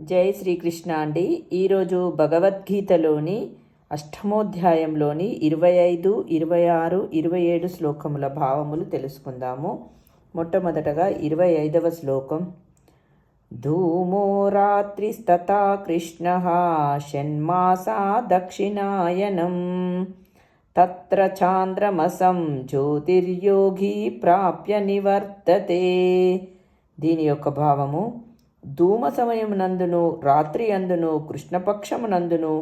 జై శ్రీకృష్ణ అండి. ఈరోజు భగవద్గీతలోని అష్టమోధ్యాయంలోని ఇరవై ఐదు ఇరవై ఆరు ఇరవై ఏడు శ్లోకముల భావములు తెలుసుకుందాము. మొట్టమొదటగా ఇరవై ఐదవ శ్లోకం. ధూమో రాత్రిస్తథా కృష్ణ షణ్మాసా దక్షిణాయనం. తత్ర చాంద్రమసం జ్యోతిర్యోగి ప్రాప్య నివర్తతే. దీని యొక్క భావము ధూమ సమయమునందును రాత్రి అందును కృష్ణపక్షమునందును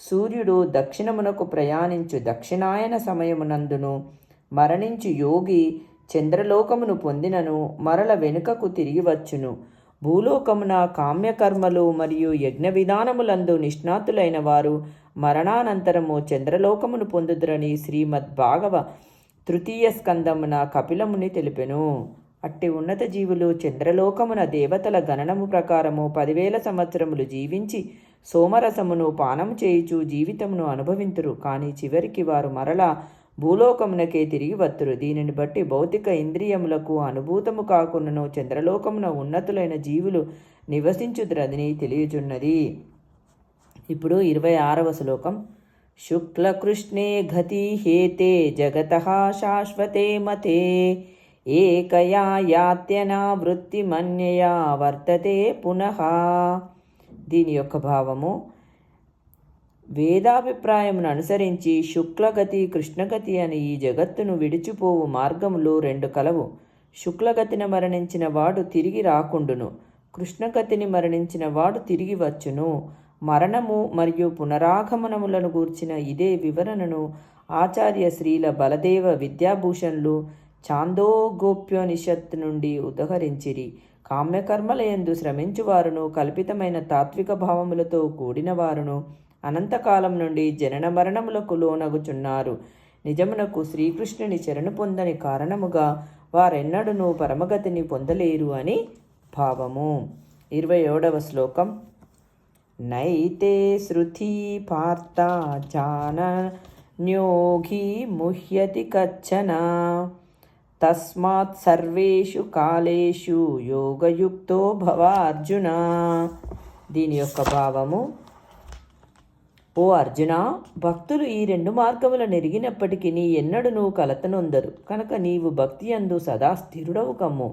సూర్యుడు దక్షిణమునకు ప్రయాణించు దక్షిణాయన సమయమునందును మరణించు యోగి చంద్రలోకమును పొందినను మరల వెనుకకు తిరిగి వచ్చును భూలోకమున కామ్యకర్మలు మరియు యజ్ఞ విధానములందు నిష్ణాతులైన వారు మరణానంతరము చంద్రలోకమును పొందుదురని శ్రీమద్భాగవ తృతీయ స్కందమున కపిలముని తెలిపెను. అట్టి ఉన్నత జీవులు చంద్రలోకమున దేవతల గణనము ప్రకారము పదివేల సంవత్సరములు జీవించి సోమరసమును పానము చేయుచు జీవితమును అనుభవింతురు. కానీ చివరికి వారు మరలా భూలోకమునకే తిరిగి వత్తురు. దీనిని బట్టి భౌతిక ఇంద్రియములకు అనుభూతము కాకుండాను చంద్రలోకమున ఉన్నతులైన జీవులు నివసించుద్రదని తెలియచున్నది. ఇప్పుడు ఇరవై ఆరవ శ్లోకం. శుక్లకృష్ణే గతి హేతే జగత శాశ్వతే మతే ఏకయా యాత్యనా వృత్తిమన్యయా వర్తతే పునః. దీని యొక్క భావము వేదాభిప్రాయమును అనుసరించి శుక్లగతి కృష్ణగతి అని ఈ జగత్తును విడిచిపోవు మార్గములు రెండు కలవు. శుక్లగతిని మరణించిన వాడు తిరిగి రాకుండును. కృష్ణగతిని మరణించిన వాడు తిరిగి వచ్చును. మరణము మరియు పునరాగమనములను గూర్చిన ఇదే వివరణను ఆచార్య శ్రీల బలదేవ విద్యాభూషణులు చాందోగోప్యోనిషత్ నుండి ఉదహరించిరి. కామ్యకర్మలయందు శ్రమించువారును కల్పితమైన తాత్విక భావములతో కూడిన వారును అనంతకాలం నుండి జనన మరణములకు లోనగుచున్నారు. నిజమునకు శ్రీకృష్ణుని శరణు పొందని కారణముగా వారెన్నడూ పరమగతిని పొందలేరు అని భావము. ఇరవై ఏడవ శ్లోకం. నైతే శృతి పార్త జానన్యోఘీ ముహ్యతి కచ్చనా తస్మాత్ సర్వేషు కాలేషు యోగయుక్తో భవ అర్జున దీని యొక్క భావము ఓ అర్జున భక్తులు ఈ రెండు మార్గముల నెరిగినప్పటికీ నీ ఎన్నడూ కలతనొందరు. కనుక నీవు భక్తి అందు సదా స్థిరుడవు కమ్ము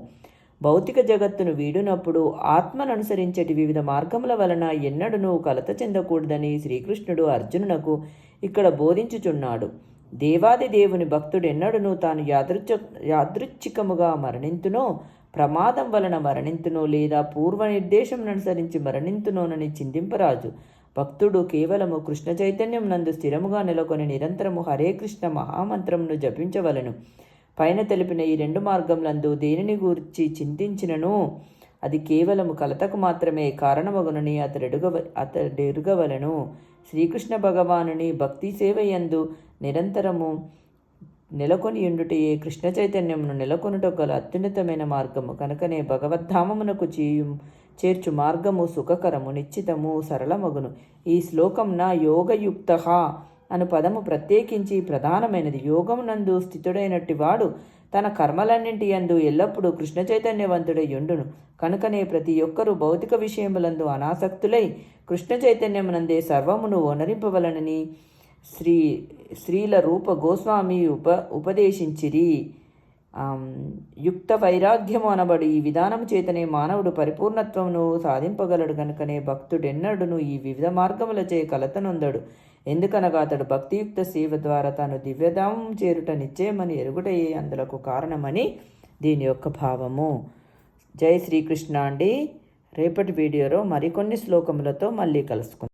భౌతిక జగత్తును వీడునప్పుడు ఆత్మను అనుసరించేటి వివిధ మార్గముల వలన ఎన్నడూ కలత చెందకూడదని శ్రీకృష్ణుడు అర్జునునకు ఇక్కడ బోధించుచున్నాడు. దేవాది దేవుని భక్తుడెన్నడను తాను యాదృచ్ఛ యాదృచ్ఛికముగా మరణింతునో ప్రమాదం వలన మరణింతునో లేదా పూర్వ నిర్దేశం అనుసరించి మరణింతునోనని చింతింపరాజు భక్తుడు కేవలము కృష్ణ చైతన్యం నందు స్థిరముగా నెలకొని నిరంతరము హరే కృష్ణ మహామంత్రమును జపించవలను. పైన తెలిపిన ఈ రెండు మార్గములందు దేనిని గూర్చి చింతించినను? అది కేవలము కలతకు మాత్రమే కారణమగునని అతడెడుగ అతడెరుగవలను. శ్రీకృష్ణ భగవానుని భక్తి సేవయందు నిరంతరము నెలకొని ఉండుటయే కృష్ణ చైతన్యమును నెలకొనుట గల అత్యున్నతమైన మార్గము. కనుకనే భగవద్ధామమునకు చేయు చేర్చు మార్గము సుఖకరము నిశ్చితము సరళమగును. ఈ శ్లోకం నా యోగయుక్త అను పదము ప్రత్యేకించి ప్రధానమైనది. యోగమునందు స్థితుడైనట్టి వాడు తన కర్మలన్నింటి యందు ఎల్లప్పుడూ కృష్ణ చైతన్యవంతుడై ఉండును కనుకనే ప్రతి ఒక్కరూ భౌతిక విషయములందు అనాసక్తులై కృష్ణ చైతన్యమునందే సర్వమును ఓనరింపవలనని శ్రీ శ్రీల రూప గోస్వామి ఉప ఉపదేశించిరి. యుక్త వైరాగ్యము అనబడి ఈ విధానం చేతనే మానవుడు పరిపూర్ణత్వమును సాధింపగలడు. కనుకనే భక్తుడెన్నడును ఈ వివిధ మార్గములచే కలతనొందడు ఎందుకనగా అతడు భక్తియుక్త సేవ ద్వారా తాను దివ్యధామం చేరుట నిశ్చయమని ఎరుగుటయే అందులకు కారణమని దీని యొక్క భావము. జై శ్రీకృష్ణ అండి. రేపటి వీడియోలో మరికొన్ని శ్లోకములతో మళ్ళీ కలుసుకుందాం.